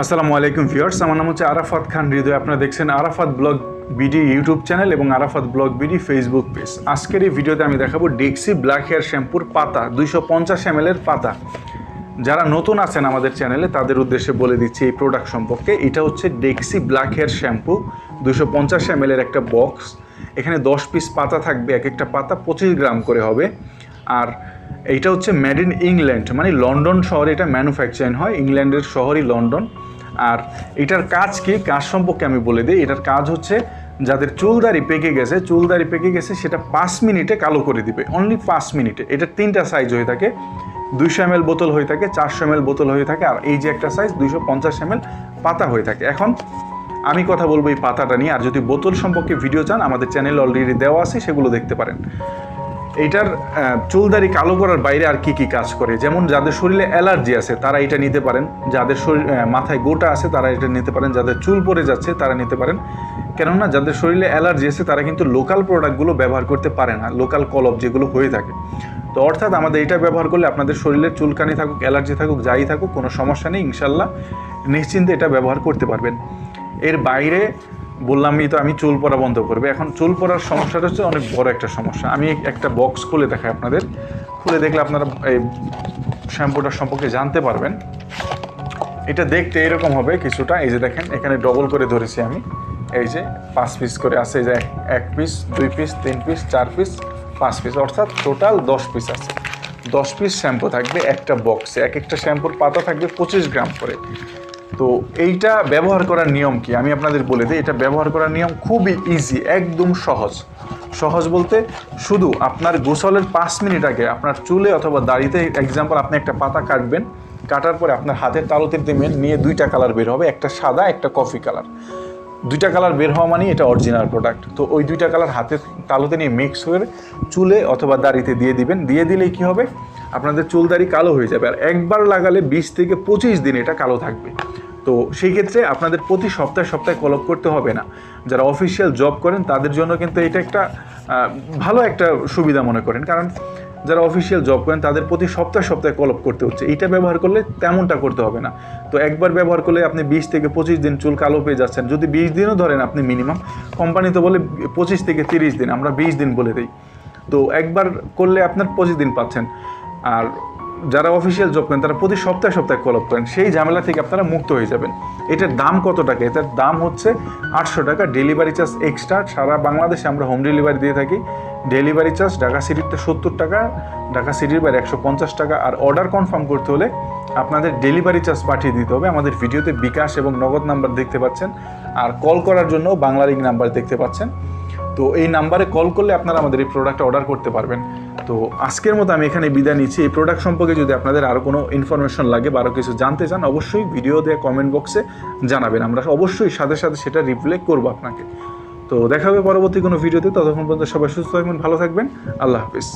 আসসালামু আলাইকুম ভিউয়ার্স, আমার নাম হচ্ছে আরাফাত খান হৃদয়। আপনারা দেখছেন Arafat blog BD YouTube channel এবং Arafat blog BD Facebook page. আজকের এই ভিডিওতে আমি দেখাবো ডেক্সি ব্ল্যাক হেয়ার শ্যাম্পুর পাতা, দুইশো পঞ্চাশ এম পাতা। যারা নতুন আছেন আমাদের চ্যানেলে, তাদের উদ্দেশ্যে বলে দিচ্ছি এই প্রোডাক্ট সম্পর্কে। এটা হচ্ছে ডেক্সি ব্ল্যাক হেয়ার শ্যাম্পু দুশো পঞ্চাশ এম একটা বক্স এখানে দশ পিস পাতা থাকবে, এক একটা পাতা পঁচিশ গ্রাম করে হবে। আর এইটা হচ্ছে মেড ইন ইংল্যান্ড মানে লন্ডন শহরে এটা ম্যানুফ্যাকচারিং হয়। ইংল্যান্ডের শহরই লন্ডন। আর এটার কাজ কি? কাজ সম্পর্কে আমি বলে দিই। এটার কাজ হচ্ছে যাদের চুলদারি পেকে গেছে চুলদারি পেকে গেছে, সেটা পাঁচ মিনিটে কালো করে দিবে। অনলি পাঁচ মিনিটে। এটার তিনটা সাইজ হয়ে থাকে। দুইশো এম বোতল হয়ে থাকে, চারশো এম বোতল হয়ে থাকে, আর এই যে একটা সাইজ দুইশো পঞ্চাশ এম পাতা হয়ে থাকে। এখন আমি কথা বলব এই পাতাটা নিয়ে। আর যদি বোতল সম্পর্কে ভিডিও চান, আমাদের চ্যানেল অলরেডি দেওয়া আছে, সেগুলো দেখতে পারেন। এইটার আহ, চুলদারি কালো করার বাইরে আর কি কি কাজ করে? যেমন যাদের শরীরে অ্যালার্জি আছে তারা এটা নিতে পারেন। যাদের শরীর মাথায় গোটা আছে তারা এটা নিতে পারেন। যাদের চুল পড়ে যাচ্ছে তারা নিতে পারেন। কেননা যাদের শরীরে অ্যালার্জি আছে তারা কিন্তু লোকাল প্রোডাক্টগুলো ব্যবহার করতে পারে না লোকাল কলব যেগুলো হয়ে থাকে। তো অর্থাৎ আমাদের এটা ব্যবহার করলে আপনাদের শরীরের চুলকানি থাকুক অ্যালার্জি থাকুক যাই থাকুক কোনো সমস্যা নেই। ইনশাল্লাহ নিশ্চিন্তে এটা ব্যবহার করতে পারবেন। এর বাইরে বললামই তো আমি চুল পড়া বন্ধ করবে। এখন চুল পড়ার সমস্যাটা হচ্ছে অনেক বড় একটা সমস্যা। আমি একটা বক্স খুলে দেখাই আপনাদের। খুলে দেখলে আপনারা এই শ্যাম্পুটার সম্পর্কে জানতে পারবেন। এটা দেখতে এরকম হবে কিছুটা। এই যে দেখেন, এখানে ডবল করে ধরেছি আমি। এই যে পাঁচ পিস করে আছে, এই যে এক পিস দুই পিস তিন পিস চার পিস পাঁচ পিস অর্থাৎ টোটাল দশ পিস আছে। দশ পিস শ্যাম্পু থাকবে একটা বক্সে এক একটা শ্যাম্পুর পাতা থাকবে পঁচিশ গ্রাম করে। তো এইটা ব্যবহার করার নিয়ম কি? আমি আপনাদের বলে দিই, এটা ব্যবহার করার নিয়ম খুবই ইজি একদম সহজ। সহজ বলতে শুধু আপনার গোসলের পাঁচ মিনিট আগে আপনার চুলে অথবা দাড়িতে এক্সাম্পল আপনি একটা পাতা কাটবেন, কাটার পরে আপনার হাতের তালুতে দেবেন, নিয়ে দুইটা কালার বের হবে, একটা সাদা, একটা কফি কালার দুইটা কালার বের হওয়া মানে এটা অরিজিনাল প্রোডাক্ট তো ওই দুইটা কালার হাতের তালুতে নিয়ে মিক্স হয়ে চুলে অথবা দাড়িতে দিয়ে দিবেন। দিয়ে দিলেই কি হবে? আপনাদের চুল দাড়ি কালো হয়ে যাবে আর একবার লাগালে বিশ থেকে পঁচিশ দিন এটা কালো থাকবে। তো সেই ক্ষেত্রে আপনাদের প্রতি সপ্তাহে সপ্তাহে কলপ করতে হবে না। যারা অফিসিয়াল জব করেন, তাদের জন্য কিন্তু এটা একটা ভালো একটা সুবিধা মনে করেন। কারণ যারা অফিসিয়াল জব করেন, তাদের প্রতি সপ্তাহে সপ্তাহে কলপ করতে হচ্ছে। এইটা ব্যবহার করলে তেমনটা করতে হবে না। তো একবার ব্যবহার করলে আপনি বিশ থেকে পঁচিশ দিন চুল কালো পেয়ে যাচ্ছেন। যদি বিশ দিনও ধরেন আপনি মিনিমাম কোম্পানি তো বলে পঁচিশ থেকে তিরিশ দিন, আমরা বিশ দিন বলে দিই। তো একবার করলে আপনার পঁচিশ দিন পাচ্ছেন। আর যারা অফিসিয়াল জব করেন, তারা প্রতি সপ্তাহে সপ্তাহে কলপ করেন, সেই ঝামেলা থেকে আপনারা মুক্ত হয়ে যাবেন। এটার দাম কত টাকা? এটার দাম হচ্ছে আটশো টাকা। ডেলিভারি চার্জ এক্সট্রা সারা বাংলাদেশে আমরা হোম ডেলিভারি দিয়ে থাকি। ডেলিভারি চার্জ ঢাকা সিটিতে সত্তর টাকা, ঢাকা সিটির বাইরে একশো পঞ্চাশ টাকা। আর অর্ডার কনফার্ম করতে হলে আপনাদের ডেলিভারি চার্জ পাঠিয়ে দিতে হবে। আমাদের ভিডিওতে বিকাশ এবং নগদ নাম্বার দেখতে পাচ্ছেন। আর কল করার জন্য বাংলা লিঙ্ক নাম্বার দেখতে পাচ্ছেন। তো এই নাম্বারে কল করলে আপনারা আমাদের এই প্রোডাক্টটা অর্ডার করতে পারবেন। তো আজকের মতো আমি এখানে বিদায় নিচ্ছি। এই প্রোডাক্ট সম্পর্কে যদি আপনাদের আরও কোনো ইনফরমেশন লাগে বা আরও কিছু জানতে চান, অবশ্যই ভিডিও দিয়ে কমেন্ট বক্সে জানাবেন। আমরা অবশ্যই সাথে সাথে সেটা রিপ্লে করব আপনাকে। তো দেখা হবে পরবর্তী কোনো ভিডিওতে ততক্ষণ পর্যন্ত সবাই সুস্থ থাকবেন, ভালো থাকবেন। আল্লাহ হাফিজ।